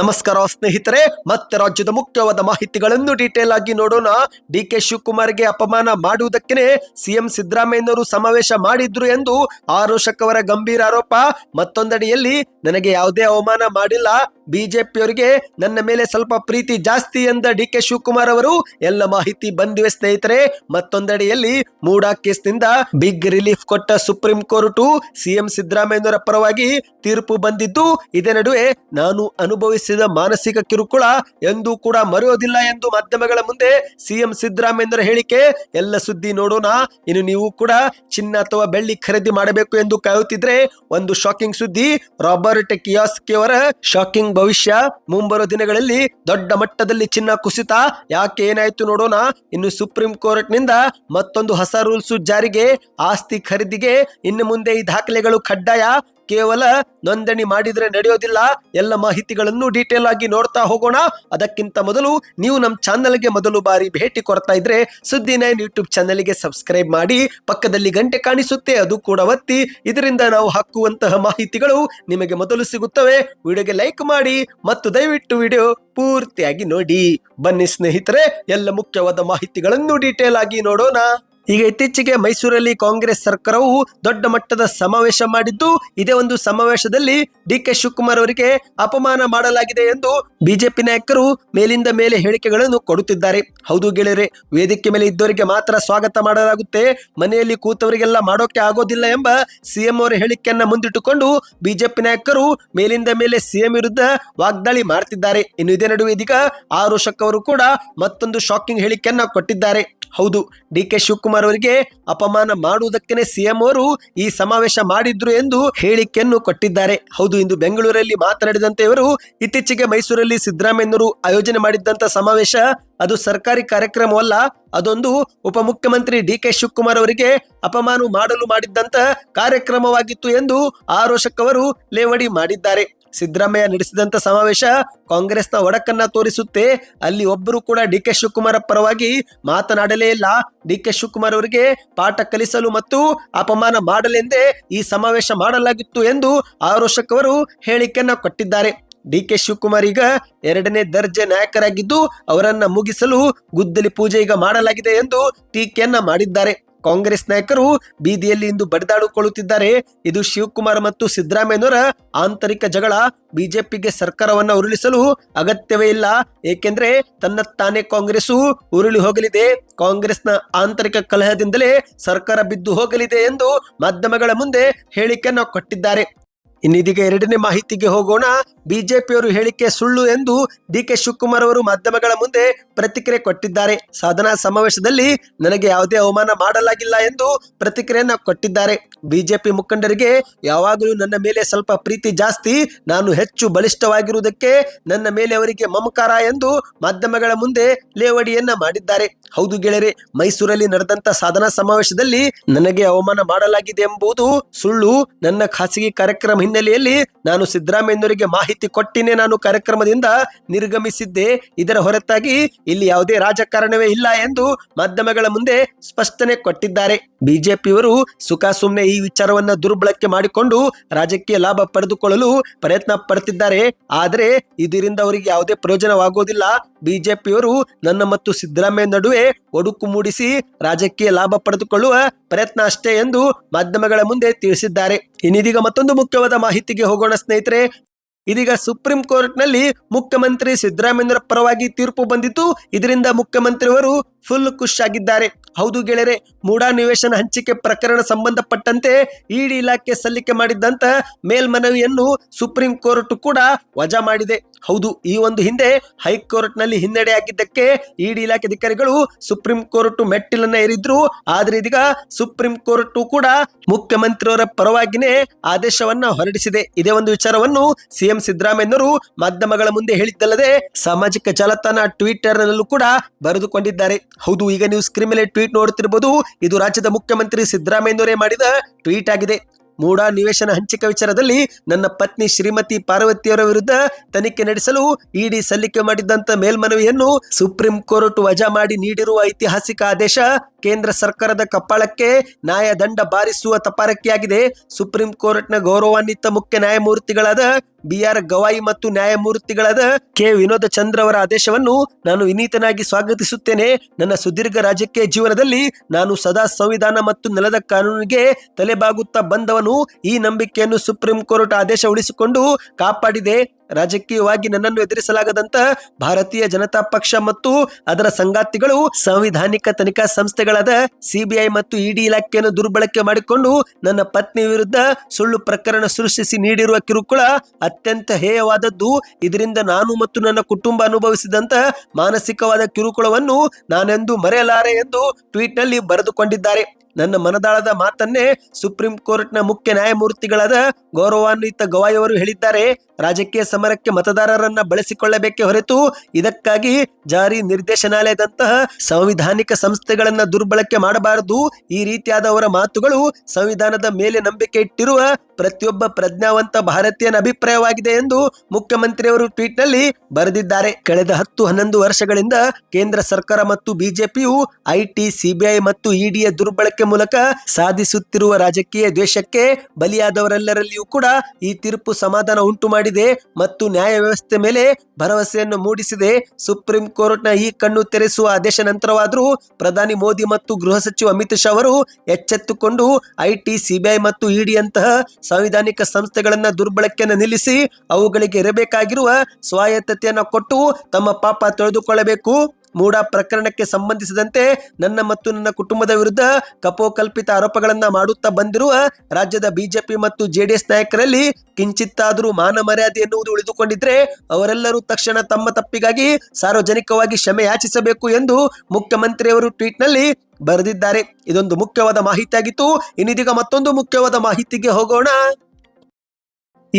ನಮಸ್ಕಾರ ಸ್ನೇಹಿತರೆ, ಮತ್ತೆ ರಾಜ್ಯದ ಮುಖ್ಯವಾದ ಮಾಹಿತಿಗಳನ್ನು ಡೀಟೇಲ್ ಆಗಿ ನೋಡೋಣ. ಡಿ ಕೆ ಶಿವಕುಮಾರ್ಗೆ ಅಪಮಾನ ಮಾಡುವುದಕ್ಕೆ ಸಿಎಂ ಸಿದ್ದರಾಮಯ್ಯನವರು ಸಮಾವೇಶ ಮಾಡಿದ್ರು ಎಂದು ಆರೋಷಕ್ ಗಂಭೀರ ಆರೋಪ. ಮತ್ತೊಂದಡಿಯಲ್ಲಿ, ನನಗೆ ಯಾವುದೇ ಅವಮಾನ ಮಾಡಿಲ್ಲ. ಬಿಜೆಪಿಯವರಿಗೆ ನನ್ನ ಮೇಲೆ ಸ್ವಲ್ಪ ಪ್ರೀತಿ ಜಾಸ್ತಿ ಎಂದ ಡಿ ಕೆ ಶಿವಕುಮಾರ್ ಅವರು, ಎಲ್ಲ ಮಾಹಿತಿ ಬಂದಿವೆ ಸ್ನೇಹಿತರೆ. ಮತ್ತೊಂದಡಿಯಲ್ಲಿ, ಮೂಡಾ ಕೇಸ್ನಿಂದ ಬಿಗ್ ರಿಲೀಫ್ ಕೊಟ್ಟ ಸುಪ್ರೀಂ ಕೋರ್ಟು ಸಿಎಂ ಸಿದ್ದರಾಮಯ್ಯನವರ ಪರವಾಗಿ ತೀರ್ಪು ಬಂದಿದ್ದು, ಇದೇ ನಡುವೆ ನಾನು ಅನುಭವಿಸಿದ ಮಾನಸಿಕ ಕಿರುಕುಳ ಎಂದೂ ಕೂಡ ಮರೆಯೋದಿಲ್ಲ ಎಂದು ಮಾಧ್ಯಮಗಳ ಮುಂದೆ ಸಿಎಂ ಸಿದ್ದರಾಮಯ್ಯರ ಹೇಳಿಕೆ, ಎಲ್ಲ ಸುದ್ದಿ ನೋಡೋಣ, ಇನ್ನು ನೀವು ಕೂಡ ಚಿನ್ನ ಅಥವಾ ಬೆಳ್ಳಿ ಖರೀದಿ ಮಾಡಬೇಕು ಎಂದು ಕಾಯುತ್ತಿದ್ರೆ ಒಂದು ಶಾಕಿಂಗ್ ಸುದ್ದಿ, ರಾಬರ್ಟ್ ಕಿಯಾಸ್ಕಿ ಅವರ ಶಾಕಿಂಗ್ ಭವಿಷ್ಯ. ಮುಂಬರುವ ದಿನಗಳಲ್ಲಿ ದೊಡ್ಡ ಮಟ್ಟದಲ್ಲಿ ಚಿನ್ನ ಕುಸಿತ, ಯಾಕೆ ಏನಾಯ್ತು ನೋಡೋಣ. ಇನ್ನು ಸುಪ್ರೀಂ ಕೋರ್ಟ್ನಿಂದ ಮತ್ತೊಂದು ಹೊಸ ರೂಲ್ಸ್ ಜಾರಿಗೆ, ಆಸ್ತಿ ಖರೀದಿಗೆ ಇನ್ನು ಮುಂದೆ ಈ ದಾಖಲೆಗಳು ಕಡ್ಡಾಯ. ಕೇವಲ ನೋಂದಣಿ ಮಾಡಿದ್ರೆ ನಡೆಯೋದಿಲ್ಲ. ಎಲ್ಲ ಮಾಹಿತಿಗಳನ್ನು ಡೀಟೇಲ್ ಆಗಿ ನೋಡ್ತಾ ಹೋಗೋಣ. ಅದಕ್ಕಿಂತ ಮೊದಲು ನೀವು ನಮ್ಮ ಚಾನಲ್ಗೆ ಮೊದಲು ಬಾರಿ ಭೇಟಿ ಕೊಡ್ತಾ ಇದ್ರೆ ಸುದ್ದಿ ನೈನ್ ಯೂಟ್ಯೂಬ್ ಚಾನಲ್ಗೆ ಸಬ್ಸ್ಕ್ರೈಬ್ ಮಾಡಿ. ಪಕ್ಕದಲ್ಲಿ ಗಂಟೆ ಕಾಣಿಸುತ್ತೆ, ಅದು ಕೂಡ ಒತ್ತಿ. ಇದರಿಂದ ನಾವು ಹಾಕುವಂತಹ ಮಾಹಿತಿಗಳು ನಿಮಗೆ ಮೊದಲು ಸಿಗುತ್ತವೆ. ವಿಡಿಯೋಗೆ ಲೈಕ್ ಮಾಡಿ ಮತ್ತು ದಯವಿಟ್ಟು ವಿಡಿಯೋ ಪೂರ್ತಿಯಾಗಿ ನೋಡಿ. ಬನ್ನಿ ಸ್ನೇಹಿತರೆ, ಎಲ್ಲ ಮುಖ್ಯವಾದ ಮಾಹಿತಿಗಳನ್ನು ಡೀಟೇಲ್ ಆಗಿ ನೋಡೋಣ. ಈಗ ಇತ್ತೀಚೆಗೆ ಮೈಸೂರಲ್ಲಿ ಕಾಂಗ್ರೆಸ್ ಸರ್ಕಾರವು ದೊಡ್ಡ ಮಟ್ಟದ ಸಮಾವೇಶ ಮಾಡಿದ್ದು, ಇದೇ ಒಂದು ಸಮಾವೇಶದಲ್ಲಿ ಡಿ ಕೆ ಶಿವಕುಮಾರ್ ಅವರಿಗೆ ಅಪಮಾನ ಮಾಡಲಾಗಿದೆ ಎಂದು ಬಿಜೆಪಿ ನಾಯಕರು ಮೇಲಿಂದ ಮೇಲೆ ಹೇಳಿಕೆಗಳನ್ನು ಕೊಡುತ್ತಿದ್ದಾರೆ. ಹೌದು ಗೆಳೆಯರೆ, ವೇದಿಕೆ ಮೇಲೆ ಇದ್ದವರಿಗೆ ಮಾತ್ರ ಸ್ವಾಗತ ಮಾಡಲಾಗುತ್ತೆ. ಮನೆಯಲ್ಲಿ ಕೂತವರಿಗೆಲ್ಲ ಮಾಡೋಕೆ ಆಗೋದಿಲ್ಲ ಎಂಬ ಸಿಎಂ ಅವರ ಹೇಳಿಕೆಯನ್ನ ಮುಂದಿಟ್ಟುಕೊಂಡು ಬಿಜೆಪಿ ನಾಯಕರು ಮೇಲಿಂದ ಮೇಲೆ ಸಿಎಂ ವಿರುದ್ಧ ವಾಗ್ದಾಳಿ ಮಾಡ್ತಿದ್ದಾರೆ. ಇನ್ನು ಇದೇ ನಡುವೆ ಇದೀಗ ಆರೋಷಕ್ ಅವರು ಕೂಡ ಮತ್ತೊಂದು ಶಾಕಿಂಗ್ ಹೇಳಿಕೆಯನ್ನ ಕೊಟ್ಟಿದ್ದಾರೆ. ಹೌದು ಡಿ ಕೆ ಶಿವಕುಮಾರ್ ಅವರಿಗೆ ಅಪಮಾನ ಮಾಡುವುದಕ್ಕೆ ಸಿಎಂ ಅವರು ಈ ಸಮಾವೇಶ ಮಾಡಿದ್ರು ಎಂದು ಹೇಳಿಕೆಯನ್ನು ಕೊಟ್ಟಿದ್ದಾರೆ. ಹೌದು, ಇಂದು ಬೆಂಗಳೂರಲ್ಲಿ ಮಾತನಾಡಿದಂತೆ ಇವರು ಇತ್ತೀಚೆಗೆ ಮೈಸೂರಲ್ಲಿ ಸಿದ್ದರಾಮಯ್ಯನವರು ಆಯೋಜನೆ ಮಾಡಿದ್ದಂತ ಸಮಾವೇಶ. ಅದು ಸರ್ಕಾರಿ ಕಾರ್ಯಕ್ರಮವಲ್ಲ, ಅದೊಂದು ಉಪಮುಖ್ಯಮಂತ್ರಿ ಡಿ ಕೆ ಶಿವಕುಮಾರ್ ಅವರಿಗೆ ಅಪಮಾನ ಮಾಡಲು ಮಾಡಿದ್ದಂತ ಕಾರ್ಯಕ್ರಮವಾಗಿತ್ತು ಎಂದು ಆರೋಷಕ್ ಅವರು ಲೇವಡಿ ಮಾಡಿದ್ದಾರೆ. ಸಿದ್ದರಾಮಯ್ಯ ನಡೆಸಿದಂತ ಸಮಾವೇಶ ಕಾಂಗ್ರೆಸ್ನ ಒಡಕನ್ನ ತೋರಿಸುತ್ತೆ. ಅಲ್ಲಿ ಒಬ್ಬರು ಕೂಡ ಡಿ ಕೆ ಶಿವಕುಮಾರ್ ಪರವಾಗಿ ಮಾತನಾಡಲೇ ಇಲ್ಲ. ಡಿ ಕೆ ಶಿವಕುಮಾರ್ ಅವರಿಗೆ ಪಾಠ ಕಲಿಸಲು ಮತ್ತು ಅಪಮಾನ ಮಾಡಲೆಂದೇ ಈ ಸಮಾವೇಶ ಮಾಡಲಾಗಿತ್ತು ಎಂದು ಆರೋಷಕ್ ಅವರು ಹೇಳಿಕೆಯನ್ನ ಕೊಟ್ಟಿದ್ದಾರೆ. ಡಿ ಕೆ ಶಿವಕುಮಾರ್ ಈಗ ಎರಡನೇ ದರ್ಜೆ ನಾಯಕರಾಗಿದ್ದು ಅವರನ್ನ ಮುಗಿಸಲು ಗುದ್ದಲಿ ಪೂಜೆ ಈಗ ಮಾಡಲಾಗಿದೆ ಎಂದು ಟೀಕೆಯನ್ನ ಮಾಡಿದ್ದಾರೆ. ಕಾಂಗ್ರೆಸ್ ನಾಯಕರು ಬೀದಿಯಲ್ಲಿ ಇಂದು ಬಡಿದಾಡಿಕೊಳ್ಳುತ್ತಿದ್ದಾರೆ. ಇದು ಶಿವಕುಮಾರ್ ಮತ್ತು ಸಿದ್ದರಾಮಯ್ಯನವರ ಆಂತರಿಕ ಜಗಳ. ಬಿಜೆಪಿಗೆ ಸರ್ಕಾರವನ್ನ ಉರುಳಿಸಲು ಅಗತ್ಯವೇ ಇಲ್ಲ. ಏಕೆಂದ್ರೆ ತನ್ನ ತಾನೇ ಕಾಂಗ್ರೆಸ್ಸು ಉರುಳಿ ಹೋಗಲಿದೆ. ಕಾಂಗ್ರೆಸ್ನ ಆಂತರಿಕ ಕಲಹದಿಂದಲೇ ಸರ್ಕಾರ ಬಿದ್ದು ಹೋಗಲಿದೆ ಎಂದು ಮಾಧ್ಯಮಗಳ ಮುಂದೆ ಹೇಳಿಕೆಯನ್ನು ಕೊಟ್ಟಿದ್ದಾರೆ. ಇನ್ನಿದೀಗ ಎರಡನೇ ಮಾಹಿತಿಗೆ ಹೋಗೋಣ. ಬಿಜೆಪಿಯವರು ಹೇಳಿಕೆ ಸುಳ್ಳು ಎಂದು ಡಿ ಕೆ ಶಿವಕುಮಾರ್ ಅವರು ಮಾಧ್ಯಮಗಳ ಮುಂದೆ ಪ್ರತಿಕ್ರಿಯೆ ಕೊಟ್ಟಿದ್ದಾರೆ. ಸಾಧನಾ ಸಮಾವೇಶದಲ್ಲಿ ನನಗೆ ಯಾವುದೇ ಅವಮಾನ ಮಾಡಲಾಗಿಲ್ಲ ಎಂದು ಪ್ರತಿಕ್ರಿಯೆಯನ್ನ ಕೊಟ್ಟಿದ್ದಾರೆ. ಬಿಜೆಪಿ ಮುಖಂಡರಿಗೆ ಯಾವಾಗಲೂ ನನ್ನ ಮೇಲೆ ಸ್ವಲ್ಪ ಪ್ರೀತಿ ಜಾಸ್ತಿ, ನಾನು ಹೆಚ್ಚು ಬಲಿಷ್ಠವಾಗಿರುವುದಕ್ಕೆ ನನ್ನ ಮೇಲೆ ಅವರಿಗೆ ಮಮಕಾರ ಎಂದು ಮಾಧ್ಯಮಗಳ ಮುಂದೆ ಲೇವಡಿಯನ್ನ ಮಾಡಿದ್ದಾರೆ. ಹೌದು ಗೆಳೆಯರೆ, ಮೈಸೂರಲ್ಲಿ ನಡೆದಂತ ಸಾಧನಾ ಸಮಾವೇಶದಲ್ಲಿ ನನಗೆ ಅವಮಾನ ಮಾಡಲಾಗಿದೆ ಎಂಬುದು ಸುಳ್ಳು. ನನ್ನ ಖಾಸಗಿ ಕಾರ್ಯಕ್ರಮ ಹಿನ್ನೆಲೆಯಲ್ಲಿ ನಾನು ಸಿದ್ದರಾಮಯ್ಯನವರಿಗೆ ಮಾಹಿತಿ ಕೊಟ್ಟಿನೇ ನಾನು ಕಾರ್ಯಕ್ರಮದಿಂದ ನಿರ್ಗಮಿಸಿದ್ದೆ. ಇದರ ಹೊರತಾಗಿ ಇಲ್ಲಿ ಯಾವುದೇ ರಾಜಕಾರಣವೇ ಇಲ್ಲ ಎಂದು ಮಾಧ್ಯಮಗಳ ಮುಂದೆ ಸ್ಪಷ್ಟನೆ ಕೊಟ್ಟಿದ್ದಾರೆ. ಬಿಜೆಪಿಯವರು ಸುಖ ಸುಮ್ಮನೆ ಈ ವಿಚಾರವನ್ನ ದುರ್ಬಳಕೆ ಮಾಡಿಕೊಂಡು ರಾಜಕೀಯ ಲಾಭ ಪಡೆದುಕೊಳ್ಳಲು ಪ್ರಯತ್ನ ಪಡ್ತಿದ್ದಾರೆ. ಆದರೆ ಇದರಿಂದ ಅವರಿಗೆ ಯಾವುದೇ ಪ್ರಯೋಜನವಾಗುವುದಿಲ್ಲ ಬಿಜೆಪಿಯವರು ನನ್ನ ಮತ್ತು ಸಿದ್ದರಾಮಯ್ಯ ನಡುವೆ ಒಡುಕು ಮೂಡಿಸಿ ರಾಜಕೀಯ ಲಾಭ ಪಡೆದುಕೊಳ್ಳುವ ಪ್ರಯತ್ನ ಅಷ್ಟೇ ಎಂದು ಮಾಧ್ಯಮಗಳ ಮುಂದೆ ತಿಳಿಸಿದ್ದಾರೆ. ಇನ್ನಿದೀಗ ಮತ್ತೊಂದು ಮುಖ್ಯವಾದ ಮಾಹಿತಿಗೆ ಹೋಗೋಣ ಸ್ನೇಹಿತರೆ. ಇದೀಗ ಸುಪ್ರೀಂ ಕೋರ್ಟ್ನಲ್ಲಿ ಮುಖ್ಯಮಂತ್ರಿ ಸಿದ್ದರಾಮಯ್ಯರ ಪರವಾಗಿ ತೀರ್ಪು ಬಂದಿತ್ತು. ಇದರಿಂದ ಮುಖ್ಯಮಂತ್ರಿಯವರು ಫುಲ್ ಖುಷ್ ಆಗಿದ್ದಾರೆ ಹೌದು ಗೆಳೆಯರೆ ಮೂಡಾ ನಿವೇಶನ ಹಂಚಿಕೆ ಪ್ರಕರಣ ಸಂಬಂಧಪಟ್ಟಂತೆ ಇಡಿ ಇಲಾಖೆ ಸಲ್ಲಿಕೆ ಮಾಡಿದ್ದಂತ ಮೇಲ್ಮನವಿಯನ್ನು ಸುಪ್ರೀಂ ಕೋರ್ಟ್ ಕೂಡ ವಜಾ ಮಾಡಿದೆ. ಹೌದು, ಈ ಒಂದು ಹಿಂದೆ ಹೈಕೋರ್ಟ್ನಲ್ಲಿ ಹಿನ್ನಡೆ ಆಗಿದ್ದಕ್ಕೆ ಇಡಿ ಇಲಾಖೆ ಅಧಿಕಾರಿಗಳು ಸುಪ್ರೀಂ ಕೋರ್ಟ್ ಮೆಟ್ಟಿಲನ್ನ ಏರಿದ್ರು. ಆದ್ರೆ ಇದೀಗ ಸುಪ್ರೀಂ ಕೋರ್ಟ್ ಕೂಡ ಮುಖ್ಯಮಂತ್ರಿಯವರ ಪರವಾಗಿನೇ ಆದೇಶವನ್ನ ಹೊರಡಿಸಿದೆ. ಇದೇ ಒಂದು ವಿಚಾರವನ್ನು ಸಿಎಂ ಸಿದ್ದರಾಮಯ್ಯನವರು ಮಾಧ್ಯಮಗಳ ಮುಂದೆ ಹೇಳಿದ್ದಲ್ಲದೆ ಸಾಮಾಜಿಕ ಜಾಲತಾಣ ಟ್ವಿಟರ್ ನಲ್ಲೂ ಕೂಡ ಬರೆದುಕೊಂಡಿದ್ದಾರೆ. ಹೌದು, ಈಗ ನೀವು ಸ್ಕ್ರೀನ್ ಮೇಲೆ ಟ್ವೀಟ್ ನೋಡುತ್ತಿರಬಹುದು ಇದು ರಾಜ್ಯದ ಮುಖ್ಯಮಂತ್ರಿ ಸಿದ್ದರಾಮಯ್ಯನವರೇ ಮಾಡಿದ ಟ್ವೀಟ್ ಆಗಿದೆ. ಮೂಡಾ ನಿವೇಶನ ಹಂಚಿಕೆ ವಿಚಾರದಲ್ಲಿ ನನ್ನ ಪತ್ನಿ ಶ್ರೀಮತಿ ಪಾರ್ವತಿಯವರ ವಿರುದ್ಧ ತನಿಖೆ ನಡೆಸಲು ಇಡಿ ಸಲ್ಲಿಕೆ ಮಾಡಿದ್ದಂತ ಮೇಲ್ಮನವಿಯನ್ನು ಸುಪ್ರೀಂ ಕೋರ್ಟ್ ವಜಾ ಮಾಡಿ ನೀಡಿರುವ ಐತಿಹಾಸಿಕ ಆದೇಶ ಕೇಂದ್ರ ಸರ್ಕಾರದ ಕಪ್ಪಾಳಕ್ಕೆ ನ್ಯಾಯದಂಡ ಬಾರಿಸುವ ತಪಾರಕಿಯಾಗಿದೆ. ಸುಪ್ರೀಂ ಕೋರ್ಟ್ನ ಗೌರವಾನ್ವಿತ ಮುಖ್ಯ ನ್ಯಾಯಮೂರ್ತಿಗಳಾದ ಬಿ ಆರ್ ಗವಾಯಿ ಮತ್ತು ನ್ಯಾಯಮೂರ್ತಿಗಳಾದ ಕೆ ವಿನೋದ ಚಂದ್ರ ಅವರ ಆದೇಶವನ್ನು ನಾನು ವಿನೀತನಾಗಿ ಸ್ವಾಗತಿಸುತ್ತೇನೆ. ನನ್ನ ಸುದೀರ್ಘ ರಾಜಕೀಯ ಜೀವನದಲ್ಲಿ ನಾನು ಸದಾ ಸಂವಿಧಾನ ಮತ್ತು ನೆಲದ ಕಾನೂನಿಗೆ ತಲೆಬಾಗುತ್ತಾ ಬಂದವನು. ಈ ನಂಬಿಕೆಯನ್ನು ಸುಪ್ರೀಂ ಕೋರ್ಟ್ ಆದೇಶ ಉಳಿಸಿಕೊಂಡು ಕಾಪಾಡಿದೆ. ರಾಜಕೀಯವಾಗಿ ನನ್ನನ್ನು ಎದುರಿಸಲಾಗದಂತ ಭಾರತೀಯ ಜನತಾ ಪಕ್ಷ ಮತ್ತು ಅದರ ಸಂಗಾತಿಗಳು ಸಾಂವಿಧಾನಿಕ ತನಿಖಾ ಸಂಸ್ಥೆಗಳಾದ ಸಿಬಿಐ ಮತ್ತು ಇಡಿ ಇಲಾಖೆಯನ್ನು ದುರ್ಬಳಕೆ ಮಾಡಿಕೊಂಡು ನನ್ನ ಪತ್ನಿ ವಿರುದ್ಧ ಸುಳ್ಳು ಪ್ರಕರಣ ಸೃಷ್ಟಿಸಿ ನೀಡಿರುವ ಕಿರುಕುಳ ಅತ್ಯಂತ ಹೇಯವಾದದ್ದು. ಇದರಿಂದ ನಾನು ಮತ್ತು ನನ್ನ ಕುಟುಂಬ ಅನುಭವಿಸಿದಂತ ಮಾನಸಿಕವಾದ ಕಿರುಕುಳವನ್ನು ನಾನೆಂದು ಮರೆಯಲಾರೆ ಎಂದು ಟ್ವೀಟ್ನಲ್ಲಿ ಬರೆದುಕೊಂಡಿದ್ದಾರೆ. ನನ್ನ ಮನದಾಳದ ಮಾತನ್ನೇ ಸುಪ್ರೀಂ ಕೋರ್ಟ್ನ ಮುಖ್ಯ ನ್ಯಾಯಮೂರ್ತಿಗಳಾದ ಗೌರವಾನ್ವಿತ ಗವಾಯಿಯವರು ಹೇಳಿದ್ದಾರೆ. ರಾಜಕೀಯ ಸಮರಕ್ಕೆ ಮತದಾರರನ್ನ ಬಳಸಿಕೊಳ್ಳಬೇಕೆ ಹೊರತು ಇದಕ್ಕಾಗಿ ಜಾರಿ ನಿರ್ದೇಶನಾಲಯದಂತಹ ಸಂವಿಧಾನಿಕ ಸಂಸ್ಥೆಗಳನ್ನ ದುರ್ಬಳಕೆ ಮಾಡಬಾರದು. ಈ ರೀತಿಯಾದವರ ಮಾತುಗಳು ಸಂವಿಧಾನದ ಮೇಲೆ ನಂಬಿಕೆ ಇಟ್ಟಿರುವ ಪ್ರತಿಯೊಬ್ಬ ಪ್ರಜ್ಞಾವಂತ ಭಾರತೀಯನ ಅಭಿಪ್ರಾಯವಾಗಿದೆ ಎಂದು ಮುಖ್ಯಮಂತ್ರಿಯವರು ಟ್ವೀಟ್ನಲ್ಲಿ ಬರೆದಿದ್ದಾರೆ. ಕಳೆದ ಹತ್ತು ಹನ್ನೊಂದು ವರ್ಷಗಳಿಂದ ಕೇಂದ್ರ ಸರ್ಕಾರ ಮತ್ತು ಬಿಜೆಪಿಯು ಐಟಿ, ಸಿಬಿಐ ಮತ್ತು ಇಡಿಯ ದುರ್ಬಳಕೆ ಮೂಲಕ ಸಾಧಿಸುತ್ತಿರುವ ರಾಜಕೀಯ ದ್ವೇಷಕ್ಕೆ ಬಲಿಯಾದವರೆಲ್ಲರಲ್ಲಿಯೂ ಕೂಡ ಈ ತೀರ್ಪು ಸಮಾಧಾನ ಉಂಟು ಮಾಡಿದೆ ಮತ್ತು ನ್ಯಾಯ ವ್ಯವಸ್ಥೆ ಮೇಲೆ ಭರವಸೆಯನ್ನು ಮೂಡಿಸಿದೆ. ಸುಪ್ರೀಂ ಕೋರ್ಟ್ನ ಈ ಕಣ್ಣು ತೆರೆಸುವ ಆದೇಶ ನಂತರವಾದರೂ ಪ್ರಧಾನಿ ಮೋದಿ ಮತ್ತು ಗೃಹ ಸಚಿವ ಅಮಿತ್ ಶಾ ಅವರು ಎಚ್ಚೆತ್ತುಕೊಂಡು ಐಟಿ, ಸಿಬಿಐ ಮತ್ತು ಇಡಿಯಂತಹ ಸಂವಿಧಾನಿಕ ಸಂಸ್ಥೆಗಳನ್ನ ದುರ್ಬಳಕೆಯನ್ನು ನಿಲ್ಲಿಸಿ ಅವುಗಳಿಗೆ ಇರಬೇಕಾಗಿರುವ ಸ್ವಾಯತ್ತತೆಯನ್ನು ಕೊಟ್ಟು ತಮ್ಮ ಪಾಪ ತೊಳೆದುಕೊಳ್ಳಬೇಕು. ಮೂಡ ಪ್ರಕರಣಕ್ಕೆ ಸಂಬಂಧಿಸಿದಂತೆ ನನ್ನ ಮತ್ತು ನನ್ನ ಕುಟುಂಬದ ವಿರುದ್ಧ ಕಪೋಕಲ್ಪಿತ ಆರೋಪಗಳನ್ನ ಮಾಡುತ್ತಾ ಬಂದಿರುವ ರಾಜ್ಯದ ಬಿಜೆಪಿ ಮತ್ತು ಜೆಡಿಎಸ್ ನಾಯಕರಲ್ಲಿ ಕಿಂಚಿತ್ತಾದರೂ ಮಾನ ಮರ್ಯಾದೆ ಎನ್ನುವುದು ಉಳಿದುಕೊಂಡಿದ್ರೆ ಅವರೆಲ್ಲರೂ ತಕ್ಷಣ ತಮ್ಮ ತಪ್ಪಿಗಾಗಿ ಸಾರ್ವಜನಿಕವಾಗಿ ಕ್ಷಮೆ ಯಾಚಿಸಬೇಕು ಎಂದು ಮುಖ್ಯಮಂತ್ರಿಯವರು ಟ್ವೀಟ್ನಲ್ಲಿ ಬರೆದಿದ್ದಾರೆ. ಇದೊಂದು ಮುಖ್ಯವಾದ ಮಾಹಿತಿಯಾಗಿತ್ತು. ಇನ್ನಿದೀಗ ಮತ್ತೊಂದು ಮುಖ್ಯವಾದ ಮಾಹಿತಿಗೆ ಹೋಗೋಣ.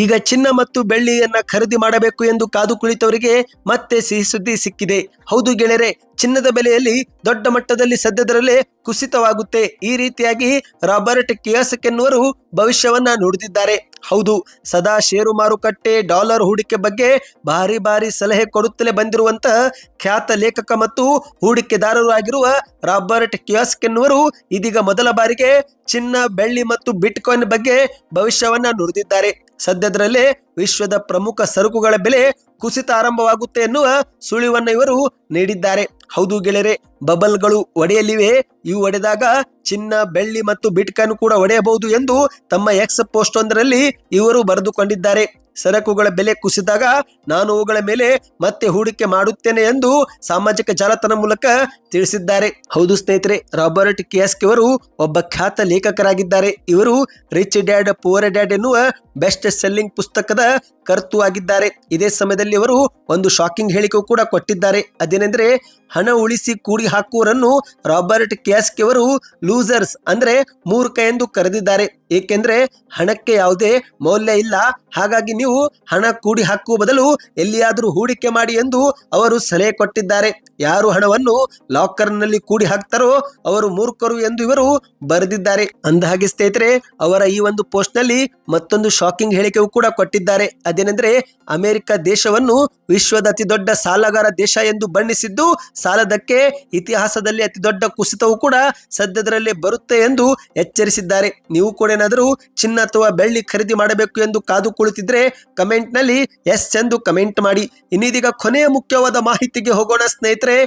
ಈಗ ಚಿನ್ನ ಮತ್ತು ಬೆಳ್ಳಿಯನ್ನ ಖರೀದಿ ಮಾಡಬೇಕು ಎಂದು ಕಾದು ಕುಳಿತವರಿಗೆ ಮತ್ತೆ ಸಿಹಿ ಸುದ್ದಿ ಸಿಕ್ಕಿದೆ. ಹೌದು ಗೆಳೆಯರೆ, ಚಿನ್ನದ ಬೆಲೆಯಲ್ಲಿ ದೊಡ್ಡ ಮಟ್ಟದಲ್ಲಿ ಸದ್ಯದರಲ್ಲೇ ಕುಸಿತವಾಗುತ್ತೆ. ಈ ರೀತಿಯಾಗಿ ರಾಬರ್ಟ್ ಕಿಯಾಸಕ್ ಎನ್ನುವರು ಭವಿಷ್ಯವನ್ನ ನುಡಿದಿದ್ದಾರೆ ಹೌದು, ಸದಾ ಷೇರು ಮಾರುಕಟ್ಟೆ, ಡಾಲರ್ ಹೂಡಿಕೆ ಬಗ್ಗೆ ಭಾರಿ ಭಾರಿ ಸಲಹೆ ಕೊಡುತ್ತಲೇ ಬಂದಿರುವಂತಹ ಖ್ಯಾತ ಲೇಖಕ ಮತ್ತು ಹೂಡಿಕೆದಾರರು ಆಗಿರುವ ರಾಬರ್ಟ್ ಕಿಯಾಸ್ಕ್ ಎನ್ನುವರು ಇದೀಗ ಮೊದಲ ಬಾರಿಗೆ ಚಿನ್ನ, ಬೆಳ್ಳಿ ಮತ್ತು ಬಿಟ್ಕಾಯಿನ್ ಬಗ್ಗೆ ಭವಿಷ್ಯವನ್ನ ನುಡಿದಿದ್ದಾರೆ. ಸದ್ಯದರಲ್ಲೇ ವಿಶ್ವದ ಪ್ರಮುಖ ಸರಕುಗಳ ಬೆಲೆ ಕುಸಿತ ಆರಂಭವಾಗುತ್ತೆ ಎನ್ನುವ ಸುಳಿವನ್ನ ಇವರು ನೀಡಿದ್ದಾರೆ. ಹೌದು ಗೆಳೆಯರೆ, ಬಬಲ್ಗಳು ಒಡೆಯಲಿವೆ. ಇವು ಒಡೆದಾಗ ಚಿನ್ನ, ಬೆಳ್ಳಿ ಮತ್ತು ಬಿಟ್ಕಾಯಿನ್ ಕೂಡ ಒಡೆಯಬಹುದು ಎಂದು ತಮ್ಮ ಎಕ್ಸ್ ಪೋಸ್ಟ್ ಒಂದರಲ್ಲಿ ಇವರು ಬರೆದುಕೊಂಡಿದ್ದಾರೆ. ಸರಕುಗಳ ಬೆಲೆ ಕುಸಿದಾಗ ನಾನು ಅವುಗಳ ಮೇಲೆ ಮತ್ತೆ ಹೂಡಿಕೆ ಮಾಡುತ್ತೇನೆ ಎಂದು ಸಾಮಾಜಿಕ ಜಾಲತಾಣ ಮೂಲಕ ತಿಳಿಸಿದ್ದಾರೆ. ಹೌದು ಸ್ನೇಹಿತರೆ, ರಾಬರ್ಟ್ ಕಿಯಾಸ್ಕಿ ಅವರು ಒಬ್ಬ ಖ್ಯಾತ ಲೇಖಕರಾಗಿದ್ದಾರೆ. ಇವರು ರಿಚ್ ಡ್ಯಾಡ್, ಪುವರ್ ಡ್ಯಾಡ್ ಎನ್ನುವ ಬೆಸ್ಟ್ ಸೆಲ್ಲಿಂಗ್ ಪುಸ್ತಕದ ಕರ್ತು ಆಗಿದ್ದಾರೆ. ಇದೇ ಸಮಯದಲ್ಲಿ ಅವರು ಒಂದು ಶಾಕಿಂಗ್ ಹೇಳಿಕೆ ಕೂಡ ಕೊಟ್ಟಿದ್ದಾರೆ. ಅದೇನೆಂದ್ರೆ, ಹಣ ಉಳಿಸಿ ಕೂಡಿ ಹಾಕುವರನ್ನು ರಾಬರ್ಟ್ ಕಿಯಾಸ್ಕಿ ಅವರು ಲೂಸರ್ಸ್ ಅಂದ್ರೆ ಮೂರ್ಖ ಎಂದು ಕರೆದಿದ್ದಾರೆ. ಏಕೆಂದ್ರೆ ಹಣಕ್ಕೆ ಯಾವುದೇ ಮೌಲ್ಯ ಇಲ್ಲ. ಹಾಗಾಗಿ ನೀವು ಹಣ ಕೂಡಿ ಹಾಕುವ ಬದಲು ಎಲ್ಲಿಯಾದರೂ ಹೂಡಿಕೆ ಮಾಡಿ ಎಂದು ಅವರು ಸಲಹೆ ಕೊಟ್ಟಿದ್ದಾರೆ. ಯಾರು ಹಣವನ್ನು ಲಾಕರ್ನಲ್ಲಿ ಕೂಡಿ ಹಾಕ್ತಾರೋ ಅವರು ಮೂರ್ಖರು ಎಂದು ಇವರು ಬರೆದಿದ್ದಾರೆ. ಅಂದಹಾಗೆ ಸ್ನೇಹಿತರೆ, ಅವರ ಈ ಒಂದು ಪೋಸ್ಟ್ನಲ್ಲಿ ಮತ್ತೊಂದು ಶಾಕಿಂಗ್ ಹೇಳಿಕೆಯೂ ಕೂಡ ಕೊಟ್ಟಿದ್ದಾರೆ. ಅದೇನೆಂದ್ರೆ, ಅಮೆರಿಕ ದೇಶವನ್ನು ವಿಶ್ವದ ಅತಿ ದೊಡ್ಡ ಸಾಲಗಾರ ದೇಶ ಎಂದು ಬಣ್ಣಿಸಿದ್ದು, ಸಾಲದಕ್ಕೆ ಇತಿಹಾಸದಲ್ಲಿ ಅತಿ ದೊಡ್ಡ ಕುಸಿತವೂ ಕೂಡ ಸದ್ಯದರಲ್ಲೇ ಬರುತ್ತೆ ಎಂದು ಎಚ್ಚರಿಸಿದ್ದಾರೆ. ನೀವು ಕೂಡ ಏನಾದರೂ ಚಿನ್ನ ಅಥವಾ ಬೆಳ್ಳಿ ಖರೀದಿ ಮಾಡಬೇಕು ಎಂದು ಕಾದು ಕುಳಿತಿದ್ರೆ ಕಮೆಂಟ್ನಲ್ಲಿ ಎಸ್ ಎಂದು ಕಮೆಂಟ್ ಮಾಡಿ ಇನ್ನಿದೀಗ ಕೊನೆಯ ಮುಖ್ಯವಾದ ಮಾಹಿತಿಗೆ ಹೋಗೋಣ ಸ್ನೇಹಿತರೆ.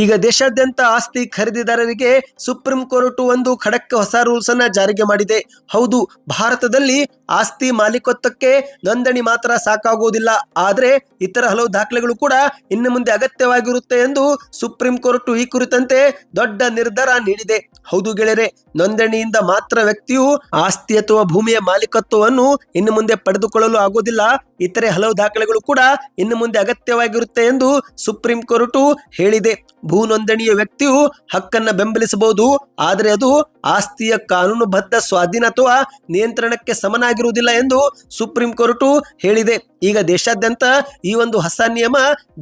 ಈಗ ದೇಶಾದ್ಯಂತ ಆಸ್ತಿ ಖರೀದಿದಾರರಿಗೆ ಸುಪ್ರೀಂ ಕೋರ್ಟ್ ಒಂದು ಖಡಕ್ ಹೊಸ ರೂಲ್ಸ್ ಅನ್ನ ಜಾರಿಗೆ ಮಾಡಿದೆ. ಹೌದು, ಭಾರತದಲ್ಲಿ ಆಸ್ತಿ ಮಾಲೀಕತ್ವಕ್ಕೆ ನೋಂದಣಿ ಮಾತ್ರ ಸಾಕಾಗುವುದಿಲ್ಲ. ಆದರೆ ಇತರ ಹಲವು ದಾಖಲೆಗಳು ಕೂಡ ಇನ್ನು ಮುಂದೆ ಅಗತ್ಯವಾಗಿರುತ್ತೆ ಎಂದು ಸುಪ್ರೀಂ ಕೋರ್ಟ್ ಈ ಕುರಿತಂತೆ ದೊಡ್ಡ ನಿರ್ಧಾರ ನೀಡಿದೆ. ಹೌದು ಗೆಳೆಯರೆ, ನೋಂದಣಿಯಿಂದ ಮಾತ್ರ ವ್ಯಕ್ತಿಯು ಆಸ್ತಿ ಅಥವಾ ಭೂಮಿಯ ಮಾಲೀಕತ್ವವನ್ನು ಇನ್ನು ಮುಂದೆ ಪಡೆದುಕೊಳ್ಳಲು ಆಗೋದಿಲ್ಲ ಇತರೆ ಹಲವು ದಾಖಲೆಗಳು ಕೂಡ ಇನ್ನು ಮುಂದೆ ಅಗತ್ಯವಾಗಿರುತ್ತೆ ಎಂದು ಸುಪ್ರೀಂ ಕೋರ್ಟು ಹೇಳಿದೆ. ಭೂ ನೋಂದಣಿಯ ವ್ಯಕ್ತಿಯು ಹಕ್ಕನ್ನ ಬೆಂಬಲಿಸಬಹುದು, ಆದರೆ ಅದು ಆಸ್ತಿಯ ಕಾನೂನುಬದ್ಧ ಸ್ವಾಧೀನ ಅಥವಾ ನಿಯಂತ್ರಣಕ್ಕೆ ಸಮನಾಗಿರುವುದಿಲ್ಲ ಎಂದು ಸುಪ್ರೀಂ ಕೋರ್ಟು ಹೇಳಿದೆ. ಈಗ ದೇಶಾದ್ಯಂತ ಈ ಒಂದು ಹೊಸ ನಿಯಮ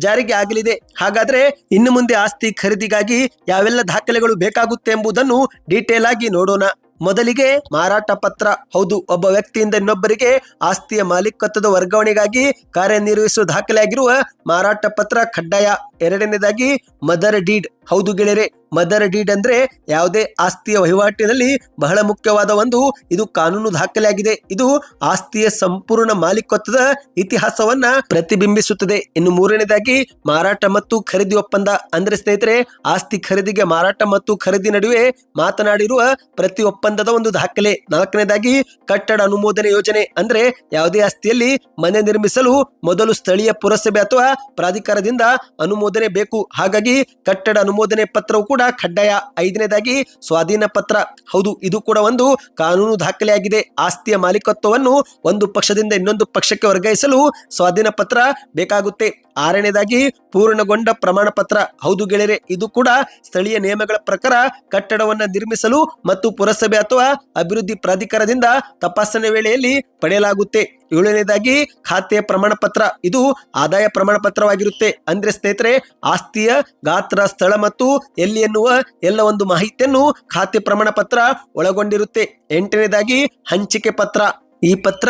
ಜಾರಿಗೆ ಆಗಲಿದೆ. ಹಾಗಾದ್ರೆ ಇನ್ನು ಮುಂದೆ ಆಸ್ತಿ ಖರೀದಿಗಾಗಿ ಯಾವೆಲ್ಲ ದಾಖಲೆಗಳು ಬೇಕಾಗುತ್ತೆ ಎಂಬುದನ್ನು ಡೀಟೇಲ್ ಆಗಿ ನೋಡೋಣ. ಮೊದಲಿಗೆ ಮಾರಾಟ ಪತ್ರ. ಹೌದು, ಒಬ್ಬ ವ್ಯಕ್ತಿಯಿಂದ ಇನ್ನೊಬ್ಬರಿಗೆ ಆಸ್ತಿಯ ಮಾಲೀಕತ್ವದ ವರ್ಗಾವಣೆಗಾಗಿ ಕಾರ್ಯನಿರ್ವಹಿಸುವ ದಾಖಲೆಯಾಗಿರುವ ಮಾರಾಟ ಪತ್ರ ಕಡ್ಡಾಯ. ಎರಡನೇದಾಗಿ ಮದರ್ ಡೀಡ್. ಹೌದು ಗೆಳೆಯರೆ, ಮದರ್ ಡೀಡ್ ಅಂದ್ರೆ ಯಾವುದೇ ಆಸ್ತಿಯ ವಹಿವಾಟಿನಲ್ಲಿ ಬಹಳ ಮುಖ್ಯವಾದ ಒಂದು, ಇದು ಕಾನೂನು ದಾಖಲೆಯಾಗಿದೆ. ಇದು ಆಸ್ತಿಯ ಸಂಪೂರ್ಣ ಮಾಲೀಕತ್ವದ ಇತಿಹಾಸವನ್ನ ಪ್ರತಿಬಿಂಬಿಸುತ್ತದೆ. ಇನ್ನು ಮೂರನೇದಾಗಿ, ಮಾರಾಟ ಮತ್ತು ಖರೀದಿ ಒಪ್ಪಂದ. ಅಂದ್ರೆ ಸ್ನೇಹಿತರೆ, ಆಸ್ತಿ ಖರೀದಿಗೆ ಮಾರಾಟ ಮತ್ತು ಖರೀದಿ ನಡುವೆ ಮಾತನಾಡಿರುವ ಪ್ರತಿ ಒಪ್ಪಂದದ ಒಂದು ದಾಖಲೆ. ನಾಲ್ಕನೇದಾಗಿ, ಕಟ್ಟಡ ಅನುಮೋದನೆ ಯೋಜನೆ. ಅಂದ್ರೆ ಯಾವುದೇ ಆಸ್ತಿಯಲ್ಲಿ ಮನೆ ನಿರ್ಮಿಸಲು ಮೊದಲು ಸ್ಥಳೀಯ ಪುರಸಭೆ ಅಥವಾ ಪ್ರಾಧಿಕಾರದಿಂದ ಅನುಮೋದನೆ ಬೇಕು. ಹಾಗಾಗಿ ಕಟ್ಟಡ ಅನುಮೋದನೆ ಪತ್ರವು ಕೂಡ ಕಡ್ಡಾಯ ಐದನೇದಾಗಿ ಸ್ವಾಧೀನ ಪತ್ರ. ಹೌದು, ಇದು ಕೂಡ ಒಂದು ಕಾನೂನು ದಾಖಲೆಯಾಗಿದೆ. ಆಸ್ತಿಯ ಮಾಲೀಕತ್ವವನ್ನು ಒಂದು ಪಕ್ಷದಿಂದ ಇನ್ನೊಂದು ಪಕ್ಷಕ್ಕೆ ವರ್ಗಾಯಿಸಲು ಸ್ವಾಧೀನ ಪತ್ರ ಬೇಕಾಗುತ್ತೆ. ಆರನೇದಾಗಿ ಪೂರ್ಣಗೊಂಡ ಪ್ರಮಾಣ ಪತ್ರ ಹೌದು ಗೆಳೆಯರೆ, ಇದು ಕೂಡ ಸ್ಥಳೀಯ ನಿಯಮಗಳ ಪ್ರಕಾರ ಕಟ್ಟಡವನ್ನು ನಿರ್ಮಿಸಲು ಮತ್ತು ಪುರಸಭೆ ಅಥವಾ ಅಭಿವೃದ್ಧಿ ಪ್ರಾಧಿಕಾರದಿಂದ ತಪಾಸಣೆ ವೇಳೆಯಲ್ಲಿ ಪಡೆಯಲಾಗುತ್ತೆ. ಏಳನೇದಾಗಿ ಖಾತೆಯ ಪ್ರಮಾಣ ಪತ್ರ ಇದು ಆದಾಯ ಪ್ರಮಾಣ ಪತ್ರವಾಗಿರುತ್ತೆ ಅಂದ್ರೆ ಸ್ನೇಹಿತರೆ, ಆಸ್ತಿಯ ಗಾತ್ರ, ಸ್ಥಳ ಮತ್ತು ಎಲ್ಲಿ ಎನ್ನುವ ಎಲ್ಲ ಒಂದು ಮಾಹಿತಿಯನ್ನು ಖಾತೆ ಪ್ರಮಾಣ ಪತ್ರ ಒಳಗೊಂಡಿರುತ್ತೆ. ಎಂಟನೇದಾಗಿ ಹಂಚಿಕೆ ಪತ್ರ. ಈ ಪತ್ರ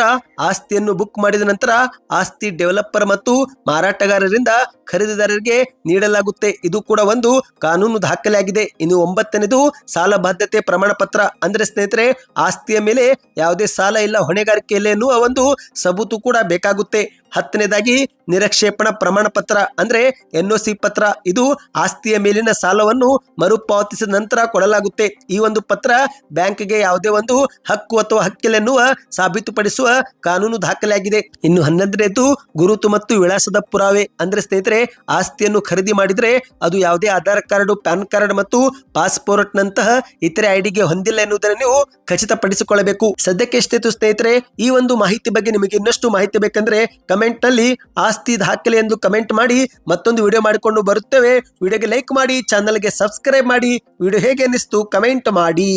ಆಸ್ತಿಯನ್ನು ಬುಕ್ ಮಾಡಿದ ನಂತರ ಆಸ್ತಿ ಡೆವಲಪರ್ ಮತ್ತು ಮಾರಾಟಗಾರರಿಂದ ಖರೀದಿದಾರರಿಗೆ ನೀಡಲಾಗುತ್ತೆ. ಇದು ಕೂಡ ಒಂದು ಕಾನೂನು ದಾಖಲೆಯಾಗಿದೆ. ಇನ್ನು ಒಂಬತ್ತನೇದು ಸಾಲ ಬಾಧ್ಯತೆ ಪ್ರಮಾಣ ಪತ್ರ. ಅಂದ್ರೆ ಸ್ನೇಹಿತರೆ, ಆಸ್ತಿಯ ಮೇಲೆ ಯಾವುದೇ ಸಾಲ ಇಲ್ಲ, ಹೊಣೆಗಾರಿಕೆ ಇಲ್ಲ ಎನ್ನುವ ಒಂದು ಸಬೂತು ಕೂಡ ಬೇಕಾಗುತ್ತೆ. ಹತ್ತನೇದಾಗಿ ನಿರಕ್ಷೇಪಣ ಪ್ರಮಾಣ ಪತ್ರ ಅಂದ್ರೆ ಸಿ ಪತ್ರ. ಇದು ಆಸ್ತಿಯ ಮೇಲಿನ ಸಾಲವನ್ನು ಮರುಪಾವತಿಸಿದ ನಂತರ ಕೊಡಲಾಗುತ್ತೆ. ಈ ಒಂದು ಪತ್ರ ಬ್ಯಾಂಕ್ಗೆ ಯಾವುದೇ ಒಂದು ಹಕ್ಕು ಅಥವಾ ಹಕ್ಕಿಲೆನ್ನುವ ಸಾಬೀತುಪಡಿಸುವ ಕಾನೂನು ದಾಖಲೆಯಾಗಿದೆ ಇನ್ನು ಹನ್ನೊಂದನೇದು ಗುರುತು ಮತ್ತು ವಿಳಾಸದ ಪುರಾವೆ ಅಂದ್ರೆ ಸ್ನೇಹಿತರೆ, ಆಸ್ತಿಯನ್ನು ಖರೀದಿ ಮಾಡಿದ್ರೆ ಅದು ಯಾವುದೇ ಆಧಾರ್ ಕಾರ್ಡ್, ಪ್ಯಾನ್ ಕಾರ್ಡ್ ಮತ್ತು ಪಾಸ್ಪೋರ್ಟ್ ನಂತಹ ಇತರೆ ಐಡಿಗೆ ಹೊಂದಿಲ್ಲ ಎನ್ನುವುದನ್ನು ನೀವು ಖಚಿತಪಡಿಸಿಕೊಳ್ಳಬೇಕು. ಸದ್ಯಕ್ಕೆ ಸ್ನೇಹಿತರೆ, ಈ ಒಂದು ಮಾಹಿತಿ ಬಗ್ಗೆ ನಿಮಗೆ ಇನ್ನಷ್ಟು ಮಾಹಿತಿ ಬೇಕಂದ್ರೆ ಕಮೆಂಟ್ ನಲ್ಲಿ ಆಸ್ತಿ ದಾಖಲೆ ಎಂದು ಕಮೆಂಟ್ ಮಾಡಿ ಮತ್ತೊಂದು ವಿಡಿಯೋ ಮಾಡಿಕೊಂಡು ಬರುತ್ತೇವೆ. ವಿಡಿಯೋಗೆ ಲೈಕ್ ಮಾಡಿ ಚಾನಲ್ಗೆ ಸಬ್ಸ್ಕ್ರೈಬ್ ಮಾಡಿ. ವಿಡಿಯೋ ಹೇಗೆ ಅನ್ನಿಸ್ತು ಕಮೆಂಟ್ ಮಾಡಿ.